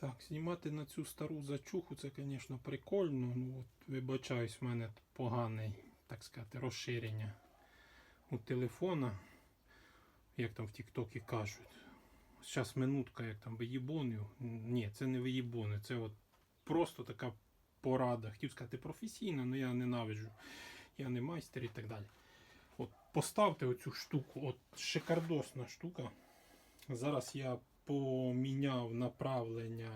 Так, знімати на цю стару зачуху це, звісно, прикольно. Ну, от, вибачаюсь, в мене поганий, так сказати, розширення у телефона, як там в Тіктокі кажуть. Зараз минутка, як там виїбонив. Ні, це не виїбони, це от просто така порада. Хотів сказати професійна, але я ненавиджу. Я не майстер і так далі. От поставте оцю штуку, от шикардосна штука. Зараз я поміняв направлення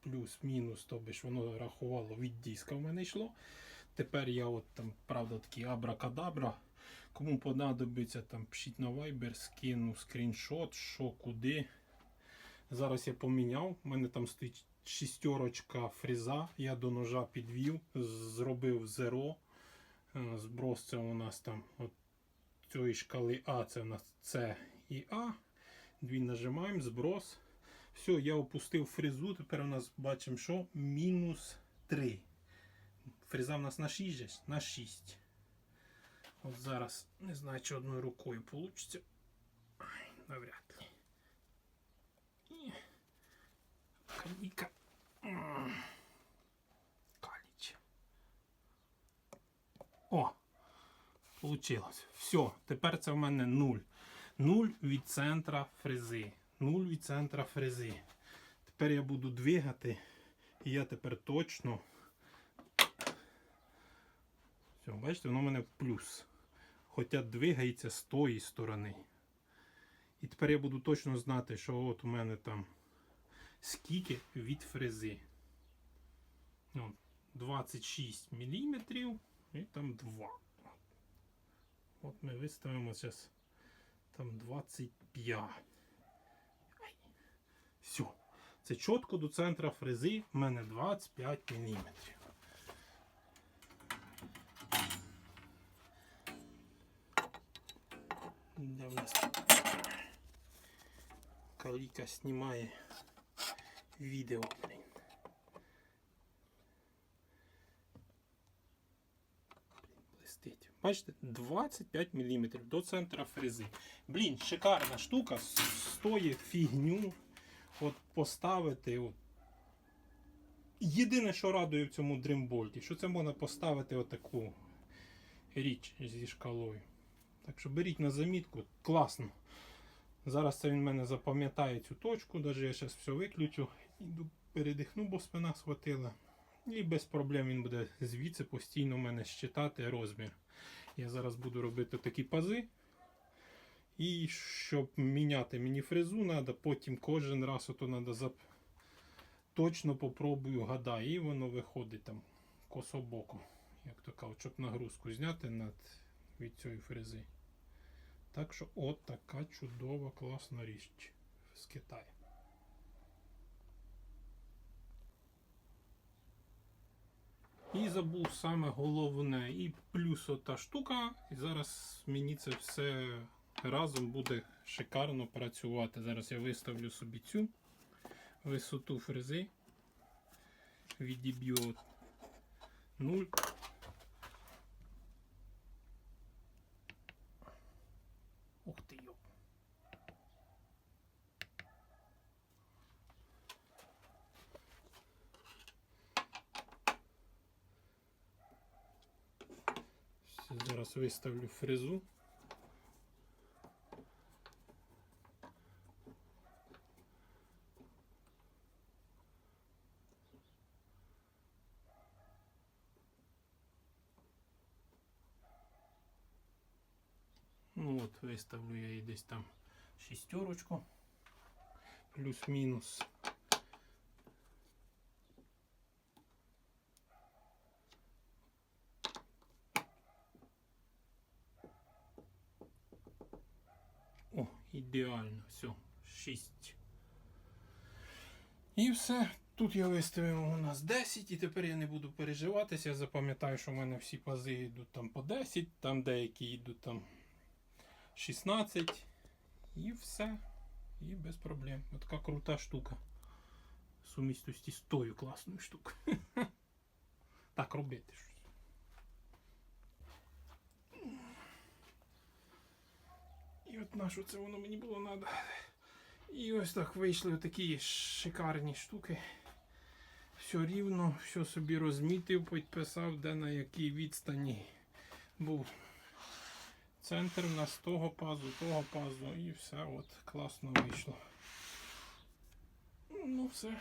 плюс-мінус, тобі ж воно рахувало від диска в мене йшло. Тепер я от там, правда, такий абракадабра. Кому понадобиться, там пишіть на Viber, скину скріншот, що куди. Зараз я поміняв. У мене там стоїть шістерочка фреза. Я до ножа підвів, зробив зеро. Е, Зброс це у нас там от цієї шкали А, це у нас С і А. Дві нажимаємо, зброс. Все, я опустив фрезу. Тепер у нас бачимо, що мінус 3. Фреза в нас на 6, на 6. От зараз не знаю, чи одною рукою вийде. Навряд ли. Каліка. Каліч. О! Получилось. Все, тепер це в мене 0. 0 від центра фрези. 0 від центра фрези. Тепер я буду двигати. І я тепер точно. Все, бачите, воно в мене в плюс. Хоча двигається з тої сторони. І тепер я буду точно знати, що от у мене там скільки від фрези. Ну, 26 мм і там 2. От ми виставимо зараз там 25. Все. Це чітко до центра фрези в мене 25 мм. Де в нас Каліка знімає відео, блін. блистить. Бачите, 25 мм до центра фрези. Блін, шикарна штука. Стоїть фігню. От поставити. От. Єдине, що радує в цьому дримбольті, що це можна поставити отаку річ зі шкалою. Так що беріть на замітку, класно. Зараз це він мене запам'ятає цю точку, навіть я зараз все виключу, іду передихну, бо спина схватила. І без проблем він буде звідси постійно в мене щитати розмір. Я зараз буду робити такі пази. І щоб міняти мені фрезу, треба потім кожен раз ото треба зап... точно попробую гадаю. І воно виходить там кособоком. Як то кажуть, щоб нагрузку зняти над від цієї фрези. Так що от така чудова класна річ з Китаю. Забув саме головне. І плюс ота штука. І зараз мені це все разом буде шикарно працювати. Зараз я виставлю собі цю висоту фрези. Відіб'ю от 0. Зараз виставлю фрезу. Ну от, виставлю я її десь там шістерочку. Плюс-мінус. Ідеально, все, 6. І все. Тут я виставив у нас 10, і тепер я не буду переживатися. Я запам'ятаю, що в мене всі пази йдуть там по 10, там деякі йдуть там 16 і все. І без проблем. Ось крута штука. В сумісності з тою класною штукою. Так робити щось. І от на що це воно мені було треба. І ось так вийшли такі шикарні штуки. Все рівно, все собі розмітив, підписав, де на якій відстані був центр у нас того пазу, того пазу і все от класно вийшло. Ну все.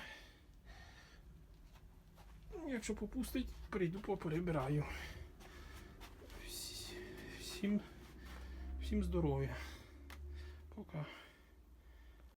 Якщо попустить, прийду поперебираю. Всім, всім здоров'я. Пока.